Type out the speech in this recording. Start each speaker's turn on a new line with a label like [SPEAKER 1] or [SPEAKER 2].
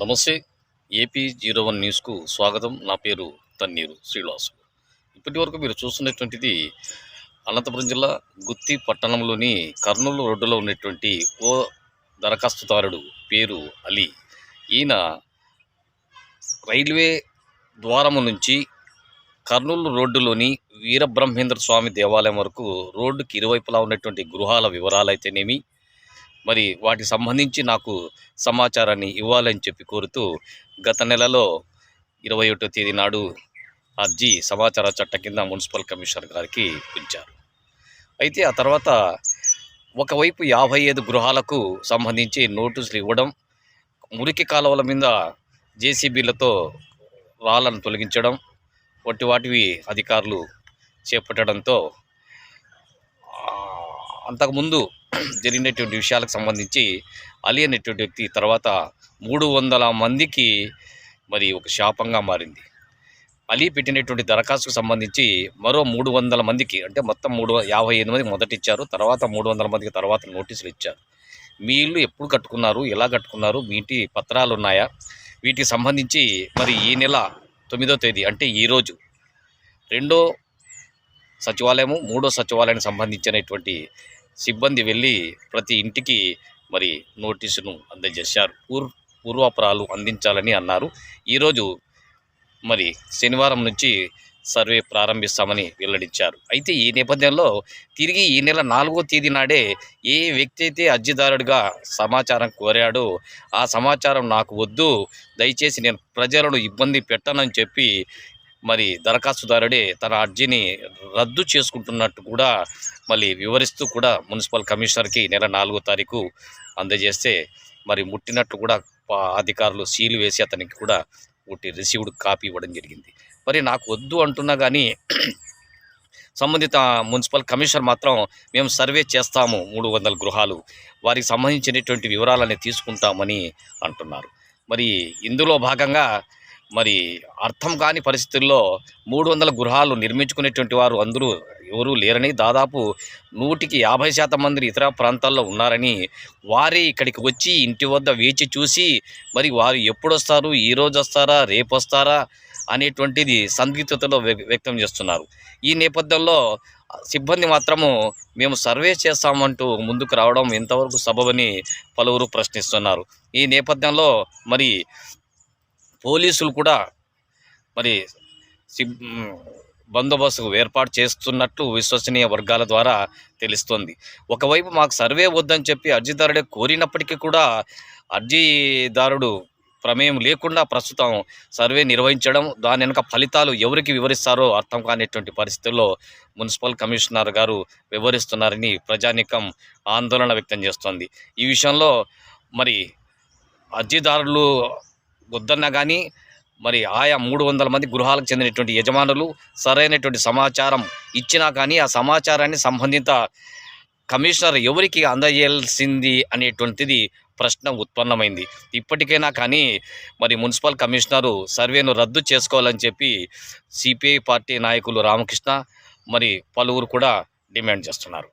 [SPEAKER 1] నమస్తే. AP zero one న్యూస్కు స్వాగతం. నా పేరు తన్నీరు శ్రీనివాసు. ఇప్పటి వరకు మీరు చూస్తున్నటువంటిది అనంతపురం జిల్లా గుత్తి పట్టణంలోని కర్నూలు రోడ్డులో ఉన్నటువంటి ఓ దరఖాస్తుదారుడు పేరు అలీ. ఈయన రైల్వే ద్వారము నుంచి కర్నూలు రోడ్డులోని వీరబ్రహ్మేంద్ర స్వామి దేవాలయం వరకు రోడ్డుకి ఇరువైపులా ఉన్నటువంటి గృహాల వివరాలు అయితేనేమి మరి వాటికి సంబంధించి నాకు సమాచారాన్ని ఇవ్వాలని చెప్పి కోరుతూ గత నెలలో ఇరవై ఒకటో తేదీ నాడు అర్జీ సమాచార చట్ట కింద మున్సిపల్ కమిషనర్ గారికి పిలిచారు. అయితే ఆ తర్వాత ఒకవైపు యాభై ఐదు గృహాలకు సంబంధించి నోటీసులు ఇవ్వడం మురికి కాలువల మీద జేసీబీలతో రాళ్ళను తొలగించడం వంటి వాటివి అధికారులు చేపట్టడంతో అంతకుముందు జరిగినటువంటి విషయాలకు సంబంధించి అలీ అనేటువంటి వ్యక్తి తర్వాత మూడు వందల మందికి మరి ఒక శాపంగా మారింది. అలీ పెట్టినటువంటి దరఖాస్తుకు సంబంధించి మరో మూడు వందల మందికి అంటే మొత్తం మూడు యాభై ఎనిమిది మంది మొదట ఇచ్చారు. తర్వాత మూడు వందల మందికి తర్వాత నోటీసులు ఇచ్చారు. మీ ఇల్లు ఎప్పుడు కట్టుకున్నారు? ఎలా కట్టుకున్నారు? మీ ఇంటి పత్రాలు ఉన్నాయా? వీటికి సంబంధించి మరి ఈ నెల తొమ్మిదో తేదీ అంటే ఈరోజు రెండో సచివాలయము మూడో సచివాలయానికి సంబంధించినటువంటి సిబ్బంది వెళ్ళి ప్రతి ఇంటికి మరి నోటీసును అందజేశారు. పూర్ పూర్వాపరాలు అందించాలని అన్నారు. ఈరోజు మరి శనివారం నుంచి సర్వే ప్రారంభిస్తామని వెల్లడించారు. అయితే ఈ నేపథ్యంలో తిరిగి ఈ నెల నాలుగో తేదీ నాడే ఏ వ్యక్తి అయితే అర్జీదారుడిగా సమాచారం కోరాడో ఆ సమాచారం నాకు వద్దు. దయచేసి నేను ప్రజలను ఇబ్బంది పెట్టనని చెప్పి మరి దరఖాస్తుదారుడే తన అర్జీని రద్దు చేసుకుంటున్నట్టు కూడా మళ్ళీ వివరిస్తూ కూడా మున్సిపల్ కమిషనర్కి నెల నాలుగో తారీఖు అందజేస్తే మరి ముట్టినట్టు కూడా పా- అధికారులు సీలు వేసి అతనికి కూడా ఒకటి రిసీవ్డ్ కాపీ ఇవ్వడం జరిగింది. మరి నాకు వద్దు అంటున్నా కానీ సంబంధిత మున్సిపల్ కమిషనర్ మాత్రం మేము సర్వే చేస్తాము మూడు వందల గృహాలు వారికి సంబంధించినటువంటి వివరాలని తీసుకుంటామని అంటున్నారు. మరి ఇందులో భాగంగా మరి అర్థం కాని పరిస్థితుల్లో మూడు వందల గృహాలు నిర్మించుకునేటువంటి వారు అందరూ ఎవరూ లేరని దాదాపు నూటికి యాభై శాతం మంది ఇతర ప్రాంతాల్లో ఉన్నారని వారే ఇక్కడికి వచ్చి ఇంటి వద్ద వేచి చూసి మరి వారు ఎప్పుడు వస్తారు ఈ రోజు వస్తారా రేపు వస్తారా అనేటువంటిది సందిగ్ధతలో వ్యక్తం చేస్తున్నారు. ఈ నేపథ్యంలో సిబ్బంది మాత్రము మేము సర్వే చేస్తామంటూ ముందుకు రావడం ఎంతవరకు సబబని పలువురు ప్రశ్నిస్తున్నారు. ఈ నేపథ్యంలో మరి పోలీసులు కూడా మరి సిబ్ బందోబస్తు ఏర్పాటు చేస్తున్నట్టు విశ్వసనీయ వర్గాల ద్వారా తెలుస్తోంది. ఒకవైపు మాకు సర్వే వద్దని చెప్పి అర్జీదారుడే కోరినప్పటికీ కూడా అర్జీదారుడు ప్రమేయం లేకుండా ప్రస్తుతం సర్వే నిర్వహించడం దాని వెనుక ఫలితాలు ఎవరికి వివరిస్తారో అర్థం కానిటువంటి పరిస్థితుల్లో మున్సిపల్ కమిషనర్ గారు వివరిస్తున్నారని ప్రజానీకం ఆందోళన వ్యక్తం చేస్తోంది. ఈ విషయంలో మరి అర్జీదారులు వద్దన్నా కానీ మరి ఆయా మూడు వందల మంది గృహాలకు చెందినటువంటి యజమానులు సరైనటువంటి సమాచారం ఇచ్చినా కానీ ఆ సమాచారాన్ని సంబంధిత కమిషనర్ ఎవరికి అందజేయాల్సింది అనేటువంటిది ప్రశ్న ఉత్పన్నమైంది. ఇప్పటికైనా కానీ మరి మున్సిపల్ కమిషనరు సర్వేను రద్దు చేసుకోవాలని చెప్పి సిపిఐ పార్టీ నాయకులు రామకృష్ణ మరి పలువురు కూడా డిమాండ్ చేస్తున్నారు.